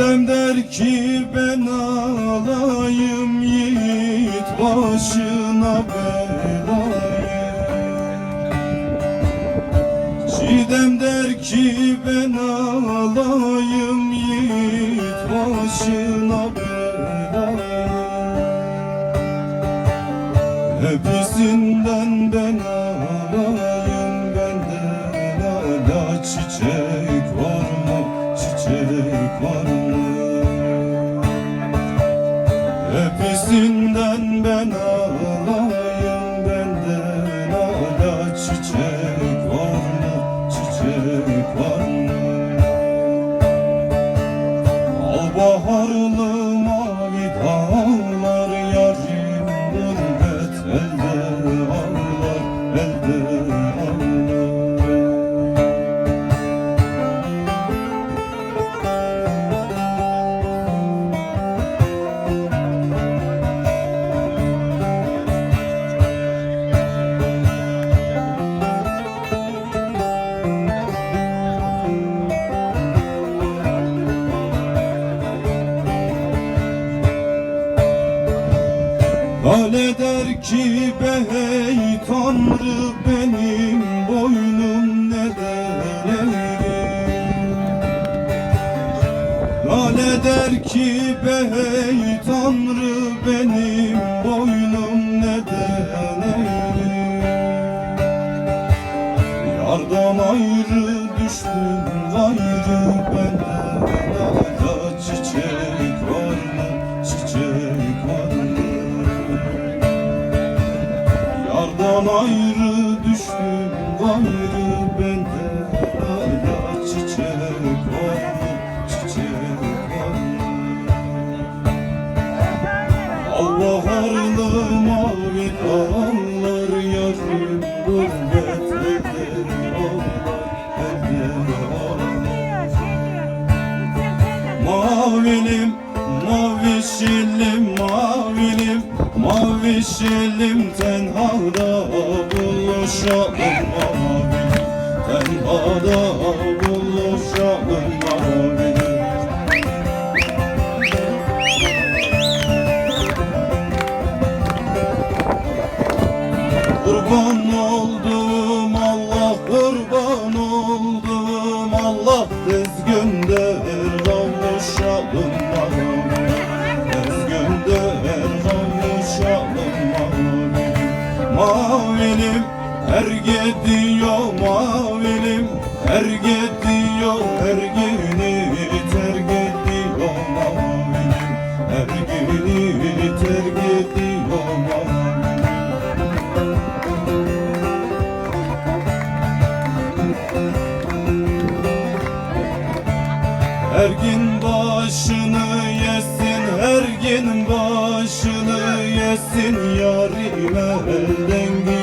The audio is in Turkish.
Dedem der ki ben alayım yiğit başına belayım Cidem der ki ben alayım yiğit başına belayım Hepsinden ben alayım Hepsinden ben alayım benden hala çiçek var mı? Çiçek var mı? Al baharlı mavi dağlar Hale der ki bey tanrı benim boynum neden eğri? Lale der ki bey tanrı benim boynum neden eğri? Yardan ayrı düştüm gayrı Yardan ayrı düştüm gayrı benden hala çiçek var mı çiçek var. Mı Al baharlı mavi dağlar yarım gurbet eder ağlar eder ağlar Mavilim, mavişilim, mavişilim Tenhada buluşalım mavilim Tenhada buluşalım mavilim Kurban her gidiyor mavilim her gidiyor her günü terk ediyor mavilim. Her günü terk ediyor mavilim. Her gün başını yesin, her gün başını yesin Yarim elde